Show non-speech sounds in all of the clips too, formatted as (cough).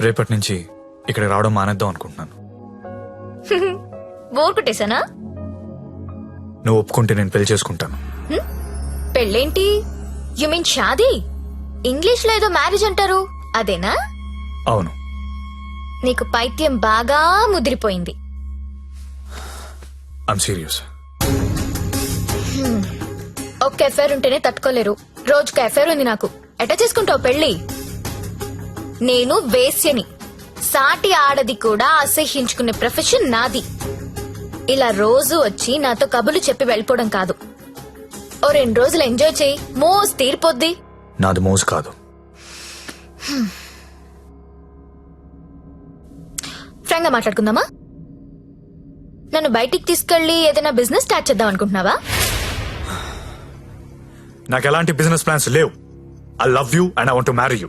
రేపటి నుంచి ఇక్కడికి రావడం మానేద్దాం అనుకుంటున్నాను. బోర్ కొట్టేశానా? నువ్వు ఒప్పుకుంటే నేను పెళ్ళి చేసుకుంటాను. పెళ్ళేంటి? You mean Shaadi? ఇంగ్లీష్లో ఏదో మ్యారేజ్ అంటారు. అదేనా? అవును. నీకు పైత్యం బాగా ముదిరిపోయింది. ఐమ్ సీరియస్ ఒక్క ఎఫైర్ ఉంటేనే తట్టుకోలేరు. రోజుకు ఎఫైర్ ఉంది నాకు. ఎట చేసుకుంటావు పెళ్ళి నేను వేశ్యని. సాటి ఆడది కూడా అసహ్యించుకునే ప్రొఫెషన్ నాది. ఇలా రోజు వచ్చి నాతో కబులు చెప్పి వెళ్ళిపోవడం కాదు. ఓ రెండు రోజులు ఎంజాయ్ చేయి. మోస్ తీరిపోద్ది. నాది మోజు కాదు. ఫ్రాంక్గా మాట్లాడుకుందామా? నన్ను బయటికి తీసుకెళ్ళి ఏదైనా బిజినెస్ స్టార్ట్ చేద్దాం అనుకుంటున్నావా? (sighs) నాకు ఎలాంటి బిజినెస్ ప్లాన్స్ లేవు. I love you and I want marry you.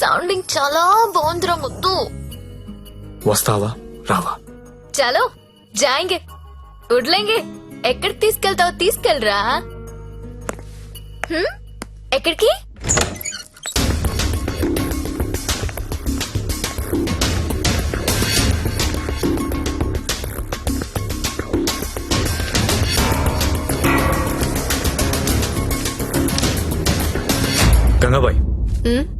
Sounding చాలా బాగుందిరా ముద్దు. వస్తావా? రావా? చలో జాయింగే. వడ్లేంగే. ఎక్కడికి తీసుకెళ్తావో తీసుకెళ్ళరా. హ్మ్? ఎక్కడికి? గంగాబాయ్.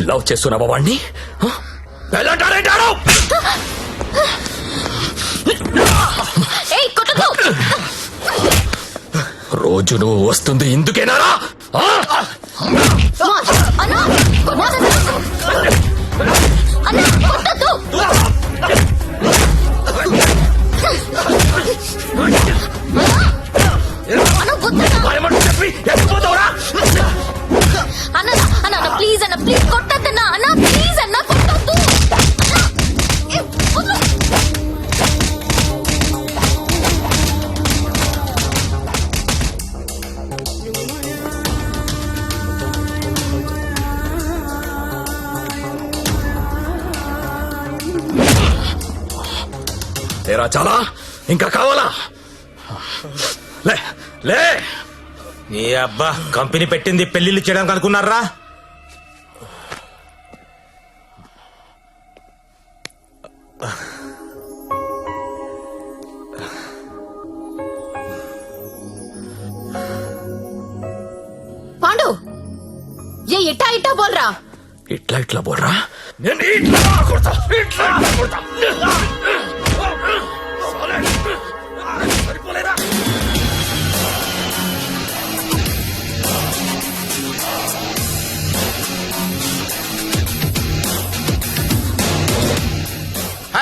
లవ్ చేస్తున్నావా వాణ్ణి? రోజు నువ్వు వస్తుంది ఇందుకేనారా? చెప్పి ప్లీజ్ అన్న ప్లీజ్ కొట్టద్దన్నా అన్న ప్లీజ్ అన్న కొట్టద్దు. తేరా చాలా ఇంకా కావాలా? లే లే. ఏ అబ్బా కంపెనీ పెట్టింది పెళ్ళిళ్ళు చేయడానికి అనుకున్నారా? పాండు! ఏ ఇట్టా ఇట్టా బోల్రా? ఇట్లా ఇట్లా బోల్రా? నేను ఇట్లా కొడతా ఇట్లా కొడతా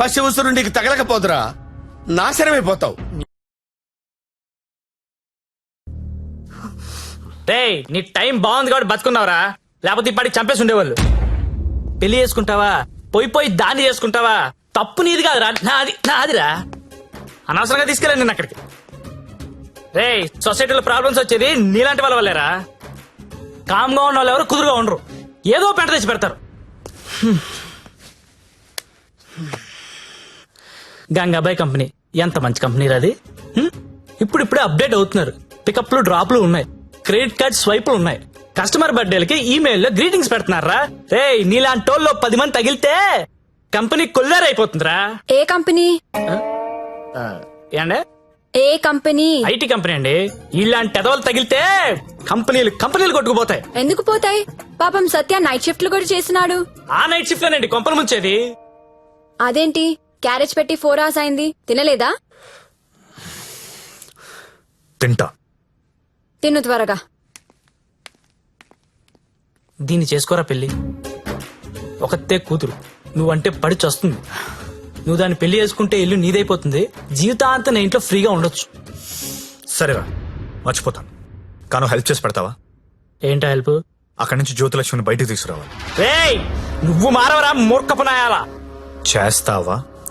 పసి నీకు తగలకపోదురా నాశనమైపోతావు. రే నీ టైం బాగుంది కాబట్టి బతుకున్నావురా. లేకపోతే ఇప్పటికి చంపేసి ఉండేవాళ్ళు పెళ్ళి చేసుకుంటావా? పోయి పోయి దాన్ని చేసుకుంటావా? తప్పు నీది కాదురా నాది నాదిరా. అనవసరంగా తీసుకెళ్ళాను నేను అక్కడికి. రే సొసైటీలో ప్రాబ్లమ్స్ వచ్చేది నీలాంటి వాళ్ళ వల్లేరా? కామ్గా ఉన్న వాళ్ళు ఎవరు కుదురుగా ఉండరు. ఏదో పెంట తెచ్చి పెడతారు హ్మ్. గంగాబాయ్ కంపెనీ. ఎంత మంచి కంపెనీ అది? ఇప్పుడు ఇప్పుడే అప్డేట్ అవుతున్నారు. పికప్లు డ్రాప్లు ఉన్నాయి. క్రెడిట్ కార్డ్ స్వైపులు ఉన్నాయి. కస్టమర్ బర్త్డేలకి ఈమెయిల్లో గ్రీటింగ్స్ పెడుతున్నారా? రే నీలాంటి వాళ్ళు పది మంది తగిలితే కంపెనీ కొల్లారైపోతుందిరా. ఏ కంపెనీ? ఏండే? ఏ కంపెనీ? ఐటీ కంపెనీ అండి. ఇలాంటి ఎదవలు తగిలితే కంపెనీలు కంపెనీలు కొట్టుకుపోతాయి. ఎందుకు పోతాయి? పాపం సత్య నైట్ షిఫ్ట్లు కూడా చేస్తున్నాడు ఆ నైట్ షిఫ్ట్ లోనండి కొంపలు ముంచేది. అదేంటి? క్యారేజ్ పెట్టి ఫోర్ అవర్స్ అయింది. తినలేదా? తింటా. తిను త్వరగా. దీన్ని చేసుకోరా పెళ్ళి ఒకతే కూతురు. నువ్వంటే పడి చస్తుంది. నువ్వు దాన్ని పెళ్ళి చేసుకుంటే ఇల్లు నీదైపోతుంది. జీవితాంతం నేను ఇంట్లో ఫ్రీగా ఉండొచ్చు. సరేరా. మర్చిపోతాను. కాను హెల్ప్ చేసి పెడతావా? ఏంటా హెల్ప్? అక్కడి నుంచి జ్యోతిలక్ష్మిని బయటికి తీసుకురావాలి. రేయ్! నువ్వు మారవరా మూర్ఖపునాయాలా చేస్తావా?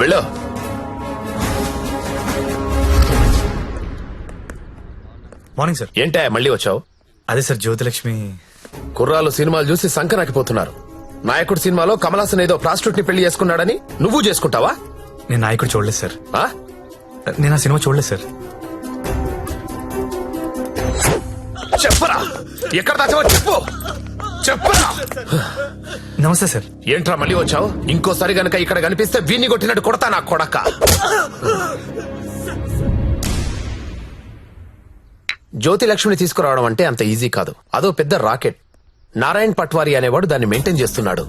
వెళ్ళు. మార్నింగ్ సార్ ఏంటా మళ్ళీ వచ్చావు? అదే సార్ జ్యోతిలక్ష్మి. కుర్రాలు సినిమాలు చూసి సంకరాకిపోతున్నారు. నాయకుడు సినిమాలో కమలాసన్ ఏదో ప్రాస్టిట్యూట్ని పెళ్ళి చేసుకున్నాడని నువ్వు చేసుకుంటావా? నేను నాయకుడు చూడలేదు సార్ ఆ? నేను ఆ సినిమా చూడలేదు సార్ చెప్పరా. ఎక్కడ దాచావో చెప్పు. చెప్పరా. నమస్తే సార్ ఏంట్రా మళ్ళీ వచ్చావు? ఇంకోసారి గనక ఇక్కడ కనిపిస్తే వీన్ని కొట్టినట్టు కొడతా నా కొడక. జ్యోతి లక్ష్మిని తీసుకురావడం అంటే అంత ఈజీ కాదు. అదో పెద్ద రాకెట్. నారాయణ్ పట్వారి అనేవాడు దాన్ని మెయింటైన్ చేస్తున్నాడు.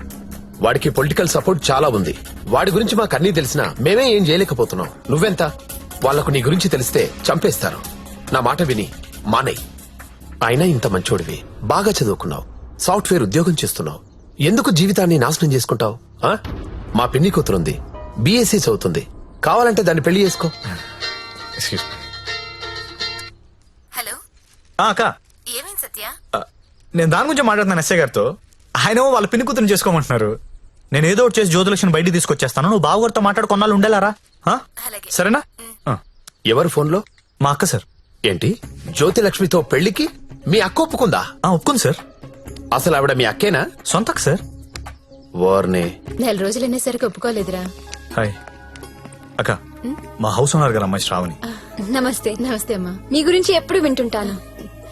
వాడికి పొలిటికల్ సపోర్ట్ చాలా ఉంది. వాడి గురించి మాకు అన్నీ తెలిసినా మేమే ఏం చేయలేకపోతున్నాం. నువ్వెంత? వాళ్ళకు నీ గురించి తెలిస్తే చంపేస్తారు. నా మాట విని మానయ్. అయినా ఇంత మంచోడివి. బాగా చదువుకున్నావు. సాఫ్ట్వేర్ ఉద్యోగం చేస్తున్నావు. ఎందుకు జీవితాన్ని నాశనం చేసుకుంటావు? ఆ? మా పిన్ని కూతురుంది. బీఎస్సీ చదువుతుంది. కావాలంటే దాన్ని పెళ్ళి చేసుకో. Excuse hello. అక్క. ఏమైంది సత్య? ఆ, నేను దాని గురించి మాట్లాడుతున్నాను ఎస్ఐ గారితో. ఆయన వాళ్ళ పిన్ని కూతురు చేసుకోమంటున్నారు. నేను ఏదో ఒకటి చేసి జ్యోతిలక్ష్మి బయటికి తీసుకొచ్చేస్తాను. నువ్వు బావగారితో మాట్లాడు కొన్నాళ్ళు ఉండేలారా? ఆ? అలాగే. సరేనా? ఆ, ఎవరు ఫోన్లో? మా అక్క సార్. ఏంటి? జ్యోతి లక్ష్మితో పెళ్ళికి మీ అక్క ఒప్పుకుందా? ఆ, ఒప్పుకుంది సార్. అసలు ఆవిడ మీ అక్కేనా? సొంత అక్క సార్. వార్నే. నెల రోజులు అనేసరికి ఒప్పుకోలేదురా. హాయ్. అక్క మా హౌస్ ఓనర్ గారు అమ్మాయి శ్రావణి. నమస్తే నమస్తే అమ్మా. మీ గురించి ఎప్పుడు వింటుంటాను.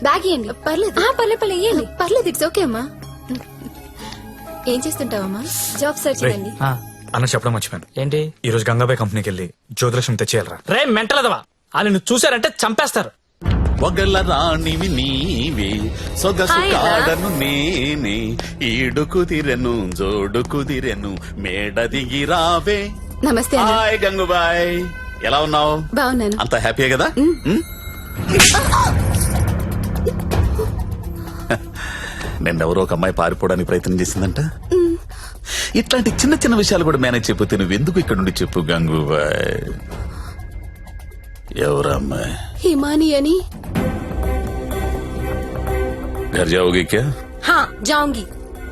బ్యాగ్ ఇవ్వండి పర్లేదు. ఆ, పర్లే పర్లే ఇవ్వండి పర్లేదు ఇట్స్ ఓకే అమ్మా. ఏం చేస్తుంటావమ్మా? జాబ్ సర్చ్ ఆ, అన్న చెప్పడం మర్చిపోయాను. ఏంటి? ఈ రోజు గంగాబాయ్ కంపెనీకి వెళ్ళి జ్యోతిలక్ష్మి తెచ్చేయాలరా. రే మెంటలదవా? వాళ్ళు నువ్వు చూసారంటే చంపేస్తారు. ఒగల రాణివి నీవే సొగసు. కాడను నేనే ఈడు కుదిరెను జోడు కుదిరెను మేడ దిగి రావే. నమస్తే హాయ్ గంగుబాయ్. ఎలా ఉన్నావు? బాగున్నాను. అంత హ్యాపీయే కదా? నిన్నెవరో ఒక అమ్మాయి పారిపోవడానికి ప్రయత్నం చేసిందంట. ఇట్లాంటి చిన్న చిన్న విషయాలు కూడా మేనేజ్ చెప్పితే నువ్వు ఎందుకు ఇక్కడ నుండి చెప్పు గంగుబాయ్? ఎవరా అమ్మాయి హిమాని అని घर जाओगी क्या हाँ जाऊंगी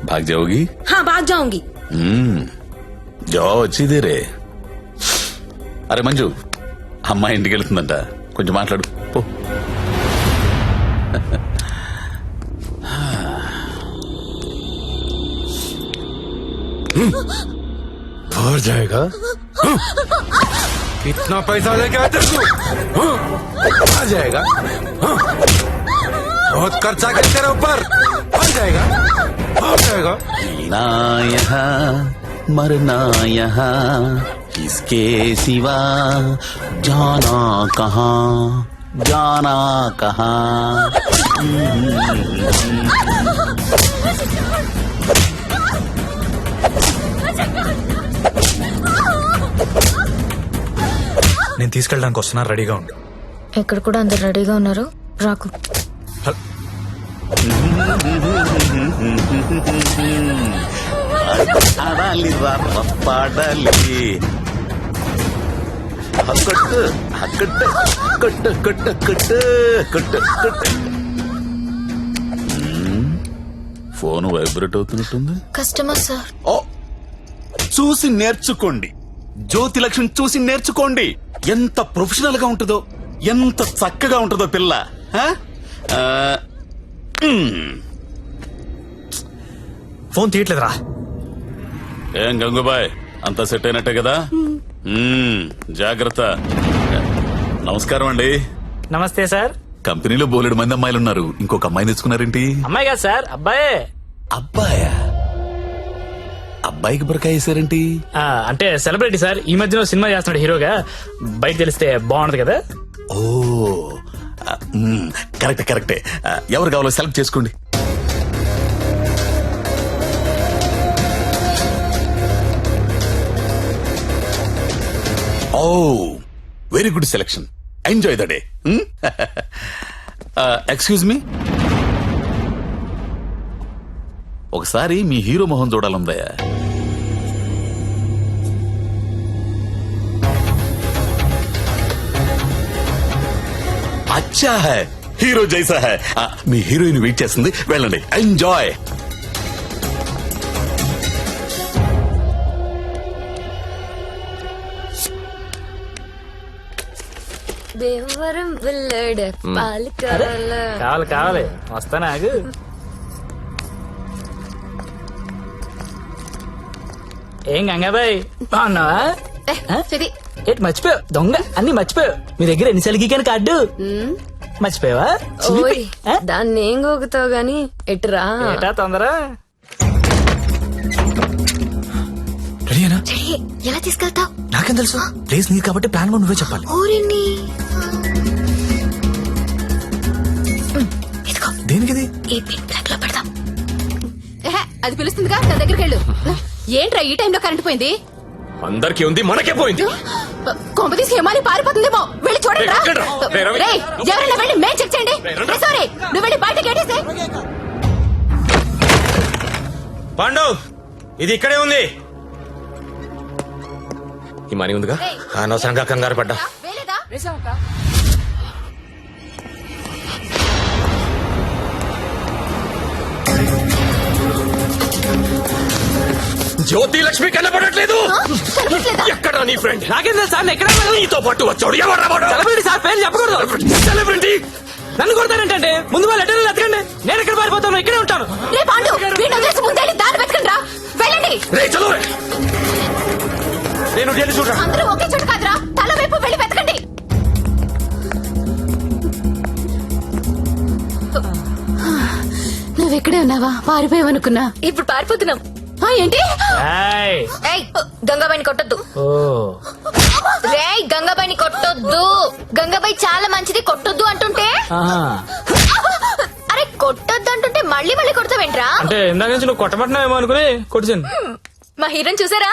भाग जाओगी हाँ भाग जाऊंगी మ్మ్. జాబ్ వచ్చిదేరే అరే మంజు అమ్మాయి ఇంటికి వెళ్తుందంట కొంచెం మాట్లాడు పో और जाएगा इतना पैसा लेके आते तू हाँ? आ जाएगा। हाँ? बहुत खर्चा कर तेरे ऊपर। आ जाएगा। आ जाएगा। जीना यहाँ, मरना यहाँ, किसके सिवा? जाना कहा? जाना कहा? నేను తీసుకెళ్ళడానికి వస్తున్నా రెడీగా ఉండు. ఇక్కడ కూడా అందరు రెడీగా ఉన్నారు? రాకు. ఆడాలి రా పాడాలి. కొట్టు కొట్టు కొట్టు కొట్టు కొట్టు కొట్టు కొట్టు. Phone vibrate అవుతున్నట్టుంది. Customer sir. ఓ చూసి నేర్చుకోండి. జ్యోతి లక్ష్మి చూసి నేర్చుకోండి. ఎంత ప్రొఫెషనల్గా ఉంటుందో ఎంత చక్కగా ఉంటుందో పిల్ల. ఫోన్ తీయట్లేదురా. ఏం గంగుబాయ్ అంతా సెట్ అయినట్టే కదా? జాగ్రత్త. నమస్కారం అండి. నమస్తే సార్. కంపెనీలో బోలెడు మంది అమ్మాయిలు ఉన్నారు ఇంకొక అమ్మాయిని తెచ్చుకున్నారేంటి? అమ్మాయి కాదు సార్ అబ్బాయే. అబ్బాయా? అబ్బాయికి బురకాయ వేసారేంటి? ఆ, అంటే సెలబ్రిటీ సార్ ఈ మధ్యన సినిమా చేస్తున్నాడు హీరోగా. బయట తెలిస్తే బాగుంటది కదా? ఓ ఆ, మ్మ్, కరెక్టే కరెక్టే. ఆ, ఎవరు కావాలో సెలెక్ట్ చేసుకోండి. ఓ very good selection. Enjoy the day excuse me. ఒకసారి మీ హీరో మొహం చూడాలందయ్యా. అచ్చా హై. హీరో జైసా హై. మీ హీరోయిన్ వెయిట్ చేస్తుంది. వెళ్ళండి. ఎంజాయ్ దేవరం వెళ్ళాడు పాలు కావాలా? కావాలి కావాలి. వస్తానా ఆగు. ఏం గంగాబాయ్ బాగున్నావా? ఇది ఏంటి మర్చిపోయావు? దొంగ? అన్ని మర్చిపోయావు? మీ దగ్గర ఎన్నిసార్లు గీకాను కార్డు? మర్చిపోయావా? ఓయ్ దాన్ని ఏం గోగుతావు గాని? ఎటురా? ఏటా తొందర? రెడీనా చెడి ఎలా తీసుకెళ్తావు? నాకేం తెలుసు? ప్లేస్ నీది కాబట్టి ప్లాన్ కూడా నువ్వే చెప్పాలి. ఊరిని ఇదిగో. దేనికిది? ఈ పిన్ బ్లాక్లో పెడదాం. ఎహె, అది పిలుస్తుందిగా దాని దగ్గరికి వెళ్ళు. (laughs) ఏంట్రా ఈ టైంలో కరెంట్ పోయింది? అందరికీ ఉంది మనకే పోయింది. కొంప తీసి హేమాలి పారిపోతుందేమో. వెళ్ళి చూడండి రా. రేయ్, ఎవరైనా వెళ్ళి మేం చెక్ చేయండి. సారీ నువ్వు వెళ్ళి బయట గేటేసే పాండు ఇది ఇక్కడే ఉంది. ఈ మనీ ఉందిగా? అనవసరంగా కంగారు పడ్డా. వేలేదా? జ్యోతి లక్ష్మి కనపడట్లేదు? ఎక్కడ నీ ఫ్రెండ్ నాకేం తెలుసు సార్ ఎక్కడ నీతో పాటు వచ్చాడు. ఎవరు సెలబ్రిటీ సార్ పేరు చెప్పకూడదు. సెలబ్రిటీ నన్ను కొడతానంటే ముందు వాళ్ళు ఎక్కడ ఎత్తకండి నేను ఎక్కడ పారిపోతాను ఇక్కడే ఉంటాను. రే పాండు వీడిని వదిలేసి ముందే దారి వెతకండి రా. వెళ్ళండి. రే చలో రే. నేను వెళ్ళి చూడరా. అందరూ ఒకే చోట కాదురా. తల వైపు వెళ్ళి వెతకండి. నువ్వు ఎక్కడే ఉన్నావా? పారిపోయావనుకున్నా. ఇప్పుడు పారిపోతున్నాం. ఏంటి? ఏయ్. ఏయ్ గంగాబాయిని కొట్టొద్దు. ఓ. రేయ్ గంగాబాయిని కొట్టొద్దు. గంగాబాయి చాలా మంచిది కొట్టొద్దు అంటుంటే? ఆహా. అరే కొట్టొద్దు అంటుంటే మళ్ళీ మళ్ళీ కొడతావేంట్రా? అంటే ఇందాక నుంచి నువ్వు కొట్టబట్టినావేమో అనుకుని కొట్టించాను మా హీరోని చూసారా!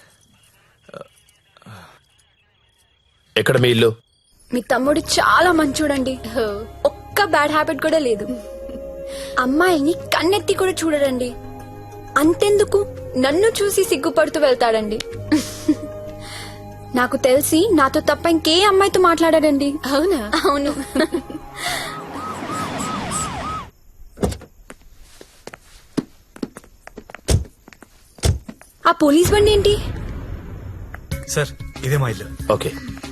ఎక్కడ మీ ఇల్లు? మీ తమ్ముడు చాలా మంచోడండి. ఒక్క బ్యాడ్ హ్యాబిట్ కూడా లేదు. అమ్మాయిని కన్నెత్తి కూడా చూడడండి. అంతెందుకు? నన్ను చూసి సిగ్గుపడుతూ వెళ్తాడండి. నాకు తెలిసి నాతో తప్ప ఇంకే అమ్మాయితో మాట్లాడాడండి. అవునా? అవును. ఆ పోలీస్ బండి ఏంటి? సార్ ఇదే మా ఇల్లు. ఓకే.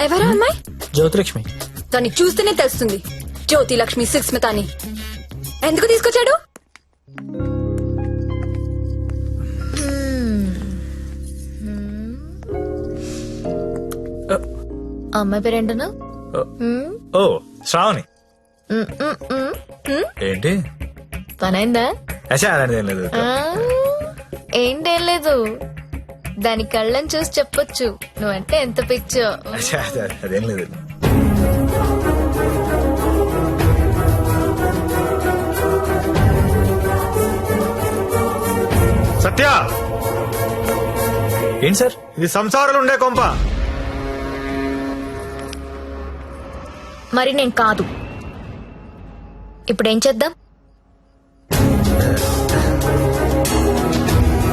ఎవరా అమ్మాయి? జ్యోతిలక్ష్మి. దాన్ని చూస్తేనే తెలుస్తుంది. జ్యోతి లక్ష్మి సుస్మిత అని ఎందుకు తీసుకొచ్చాడు? ఆ అమ్మాయి పేరేంటను ఓ. శ్రావణి. ఏంటి? పనైందా అచ్చా అలాంటిది ఏం లేదు. ఆ, ఏంటేం లేదు. దాని కళ్ళని చూసి చెప్పొచ్చు. నువ్వంటే ఎంత పిచ్చో. అదే- అదేం లేదు. సత్య! ఏంటి సార్? ఇది సంసారాలు ఉండే కొంప. మరి నేను కాదు. ఇప్పుడు ఏం చేద్దాం?